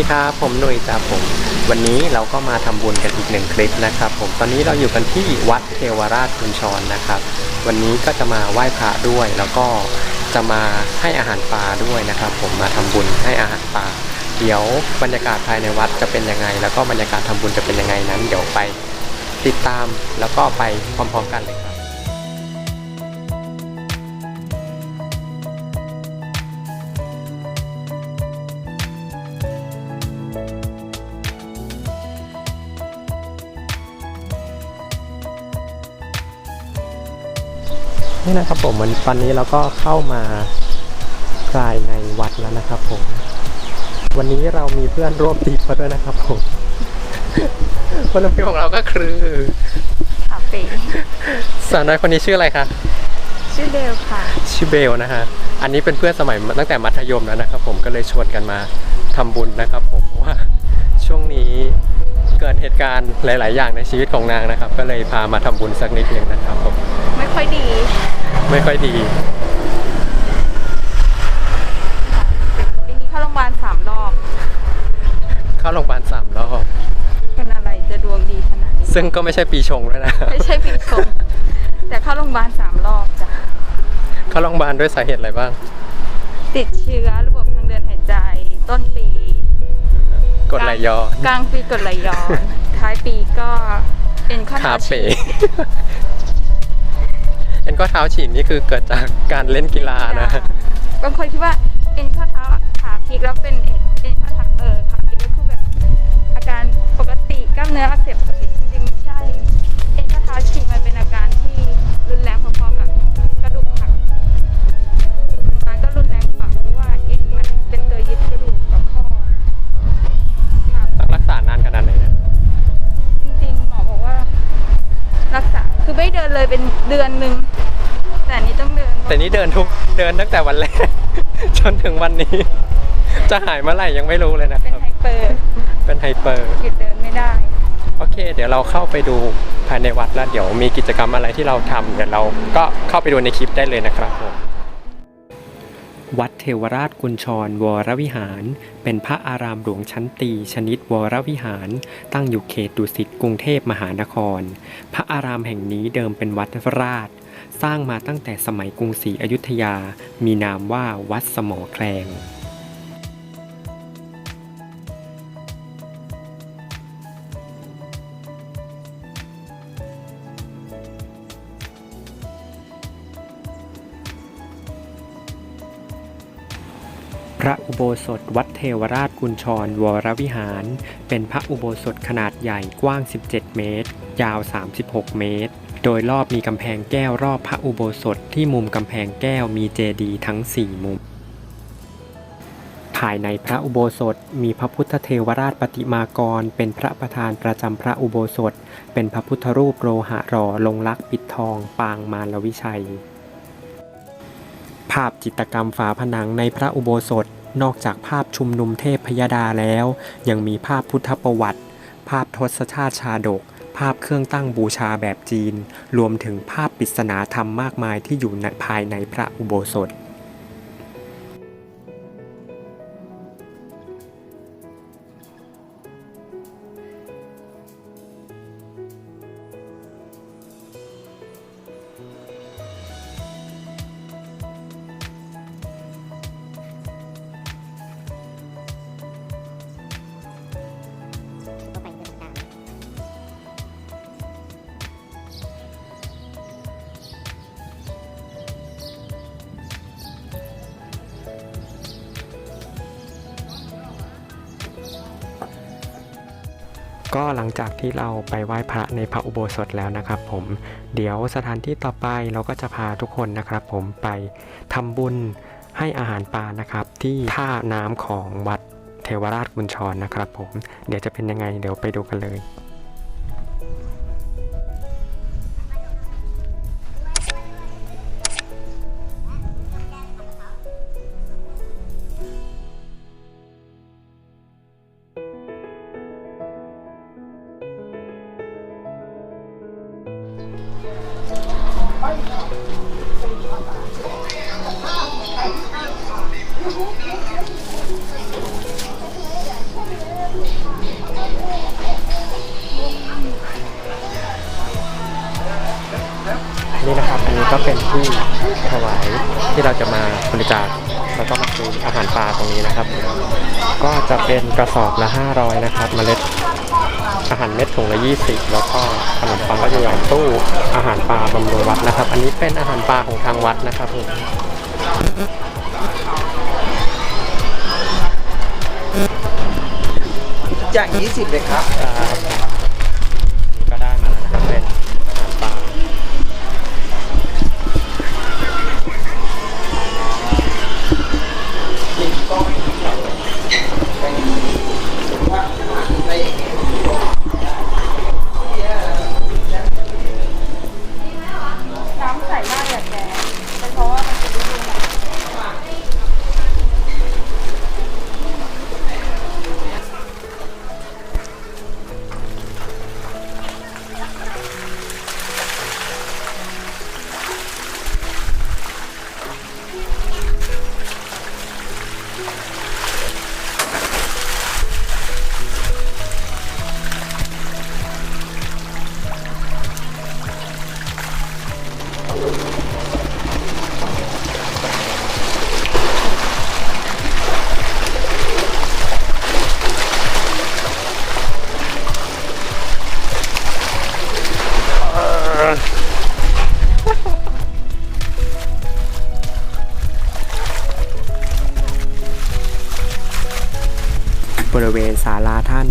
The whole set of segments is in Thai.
วัสดีครับ ผมหนุ่ยจ้าผม วันนี้เราก็มาทำบุญกันอีกหนึ่งคลิปนะครับผมตอนนี้เราอยู่กันที่วัดเทวราชคุณชรนะครับ วันนี้ก็จะมาไหว้พระด้วย แล้วก็จะมาให้อาหารปลาด้วยนะครับ ผมมาทำบุญให้อาหารปลาเดี๋ยวบรรยากาศภายในวัดจะเป็นยังไง แล้วก็บรรยากาศทำบุญจะเป็นยังไงนั้น เดี๋ยวไปติดตามแล้วก็ไปพร้อมๆกันเลยครับ นี่นะครับผมวันตอนนี้เราก็เข้ามาภายในวัดแล้วนะครับผม วันนี้เรามีเพื่อนร่วมทริปมาด้วยนะครับผมคนร่วมทริปของเราก็คือคาเฟ่สาวน้อยคนนี้ชื่ออะไรคะชื่อเบลค่ะชื่อเบลนะฮะอันนี้เป็นเพื่อนสมัยตั้งแต่มัธยมแล้วนะครับ ผมก็เลยชวนกันมาทำบุญนะครับ ผมเพราะว่าช่วงนี้เกิดเหตุการณ์หลาย ๆ อย่างในชีวิตของนางนะครับ ก็เลยพามาทำบุญสักนิดหนึ่งนะครับผมไม่ค่อยดี ไม่ค่อยดีปีนี้เข้าโรงพยาบาลสามรอบ เข้าโรงพยาบาลสามรอบเป็นอะไรจะดวงดีขนาดนี้ ซึ่งก็ไม่ใช่ปีชงด้วยนะ ไม่ใช่ปีชง แต่เข้าโรงพยาบาลสามรอบจ้ะ เข้าโรงพยาบาลด้วยสาเหตุอะไรบ้าง ติดเชื้อระบบทางเดินหายใจต้นปีกดไหลย้อนกลางปีกดไหลย้อนท้ายปีก็เป็นข้อคาเท้าเฟ่ฉีก เอ็นข้อเท้าฉีกนี่คือเกิดจากการเล่นกีฬานะบางคนคิดว่าเอ็นข้อเท้าขาพลิกแล้วเป็นเอ็นเอ็นข้อเท้าเออขาพลิกก็คือแบบอาการปกติกล้ามเนื้ออักเสบปกติ แต่นี่เดินทุกเดินตั้งแต่วันแรก จนถึงวันนี้ จะหายเมื่อไหร่ยังไม่รู้เลยนะคเป็นรับไฮเปอร์เป็นไฮเปอร์ หยุดเดินไม่ได้ โอเค เดี๋ยวเราเข้าไปดูภายในวัดแล้ว เดี๋ยวมีกิจกรรมอะไรที่เราทำเดี๋ยวเราก็เข้าไปดูในคลิปได้เลยนะครับผมวัดเทวราชกุญชรวรวิหาร เป็นพระอารามหลวงชั้นตี ชนิดวรวิหาร ตั้งอยู่เขตดุสิตกรุงเทพมหานคร พระอารามแห่งนี้เดิมเป็นวัดราช สร้างมาตั้งแต่สมัยกรุงศรีอยุธยา มีนามว่าวัดสมอแคลงพระอุโบสถวัดเทวราชกุญชรวรวิหาร เป็นพระอุโบสถขนาดใหญ่กว้าง 17 เมตร ยาว 36 เมตร โดยรอบมีกำแพงแก้วรอบพระอุโบสถที่มุมกำแพงแก้วมีเจดีย์ทั้ง 4 มุม ภายในพระอุโบสถมีพระพุทธเทวราชปฏิมากร เป็นพระประธานประจำพระอุโบสถ เป็นพระพุทธรูปโลหะหล่อลงลักษ์ปิดทอง ปางมารวิชัย ภาพจิตรกรรมฝาผนังในพระอุโบสถนอกจากภาพชุมนุมเทพพยดาแล้ว ยังมีภาพพุทธประวัติ ภาพทศชาติชาดก ภาพเครื่องตั้งบูชาแบบจีน รวมถึงภาพปริศนาธรรมมากมายที่อยู่ภายในพระอุโบสถ ก็หลังจากที่เราไปไหว้พระในพระอุโบสถแล้วนะครับผมเดี๋ยวสถานที่ต่อไปเราก็จะพาทุกคนนะครับผมไปทำบุญให้อาหารปลานะครับ ที่ท่าน้ำของวัดเทวราชกุญชรนะครับผมเดี๋ยวจะเป็นยังไงเดี๋ยวไปดูกันเลย นี่นะครับอันนี้ก็เป็นที่ถวายที่เราจะมาบริจาคแล้วก็มาซื้ออาหารปลาตรงนี้นะครับ ก็จะเป็นกระสอบละ 500 นะครับมเมล็ดอาหารเม็ดถุงละ 20 แล้วก็ขนมปังก็จะอยู่หลัตู้อาหารปลาบำรุงวัดนะครับ อันนี้เป็นอาหารปลาของทางวัดนะครับผม จาก 20 เลยครับ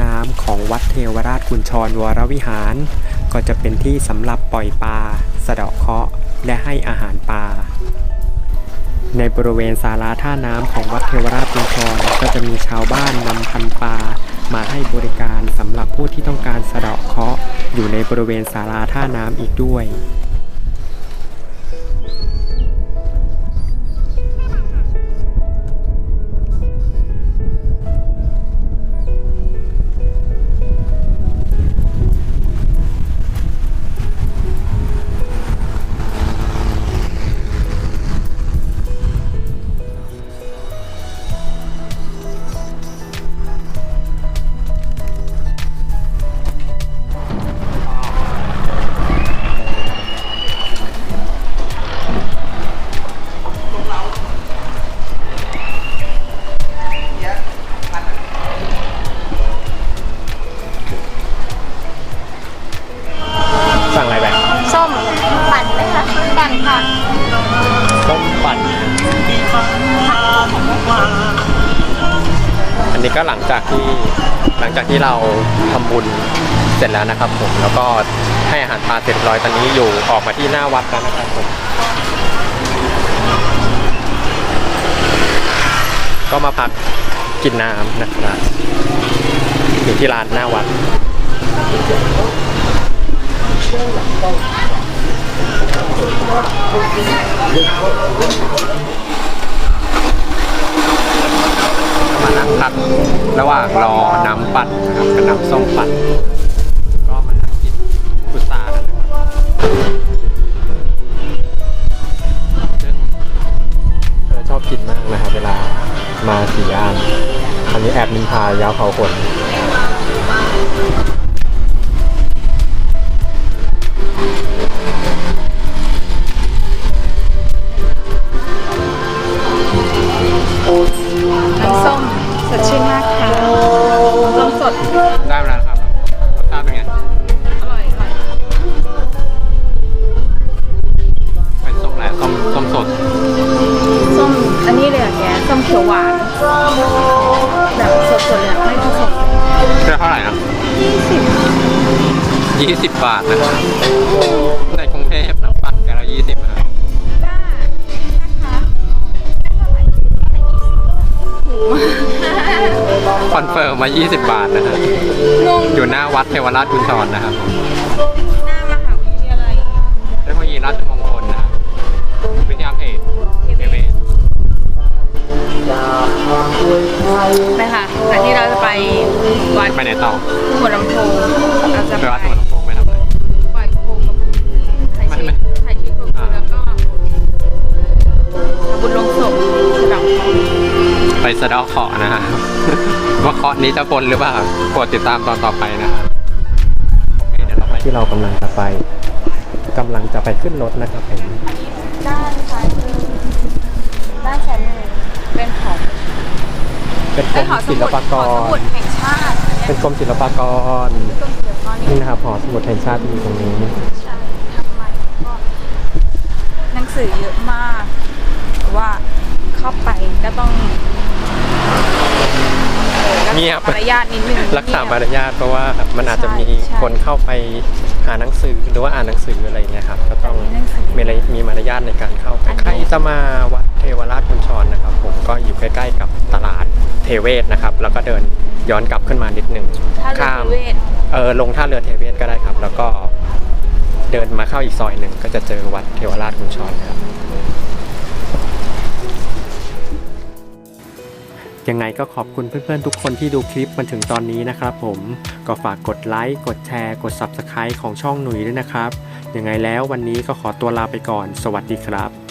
น้ำของวัดเทวราชกุญชรวรวิหาร ก็จะเป็นที่สำหรับปล่อยปลาสะเดาะเคราะห์และให้อาหารปลา ในบริเวณศาลาท่าน้ำของวัดเทวราชกุญชรก็จะมีชาวบ้านนำพันปลามาให้บริการสำหรับผู้ที่ต้องการสะเดาะเคราะห์อยู่ในบริเวณศาลาท่าน้ำอีกด้วย นนี้ก็หลังจากที่หลังจากที่เราทำบุญเสร็จแล้วนะครับผมแล้วก็ให้อาหารปลาเสร็จร้อยตอนนี้อยู่ออกมาที่หน้าวัดแล้วนะครับผมก็มาพักกินน้ำนะครับอยู่ที่ร้านหน้าวัดมานั่ง พักระหว่างรอน้ำปั่นนะครับกับน้ำส้มปั่นก็มานั่งกินพุทรากันนะครับซึ่งเธอชอบกินมากนะครับเวลามาสี่ย่านอันนี้แอบนินทายาวเขาคนค อนเฟิร์มมา 20 บาทนะฮะงงอยู่หน้าวัดเทวราชกุญชรนะครับหน้ามหาวิทยาลัยเทคโนโลยีราชมงคลนะครับวิทยาเขตเทเวศไปค่ะอันนี้เราจะไปวัดไปไหนต่อ นี้จะพ้นหรือเปล่าโปรดติดตามตอนต่อไปนะครับโอเคเดี๋ยวเราไปที่เรากำลังจะไปกำลังจะไปขึ้นรถนะครับผมด้านซ้ายมือด้านซ้ายมือเป็นกรไอ้มหอสศิลมุดปาหกอสมุรดแห่งชาติอันเนี้ยเป็นกรมศิลปากรกรมศิลปากรนี่นี่นะครับหอสมุดแห่งชาติที่อยู่ตรงนี้ใช่ทำไมก็หนังสือเยอะมากแต่ว่าเข้าไปก็ต้องเออรักเงียษาบมารยาทนิดนึงรักษามารยาทเพราะว่ามันอาจจะมีใช่ใช่คนเข้าไปหาหนังสือหรือว่าอ่านหนังสืออะไรเงี้ยครับก็ต้องมีหนังสือมีอะไรมีมารยาทในการเข้าไปอันนี้ใครจะมาวัดเทวราชกุญชรนะครับ ผมก็อยู่ใกล้ๆกับตลาดเทเวศนะครับ แล้วก็เดินย้อนกลับขึ้นมานิดนึงถ้าเรือข้ามนิเวศเออลงท่าเรือเทเวศก็ได้ครับ แล้วก็เดินมาเข้าอีกซอยหนึ่งก็จะเจอวัดเทวราชกุญชรครับ ยังไงก็ขอบคุณเพื่อนๆทุกคนที่ดูคลิปมาถึงตอนนี้นะครับผมก็ฝากกดไลค์กดแชร์ กด Subscribe ของช่องหนุ่ยด้วยนะครับ ยังไงแล้ววันนี้ก็ขอตัวลาไปก่อน สวัสดีครับ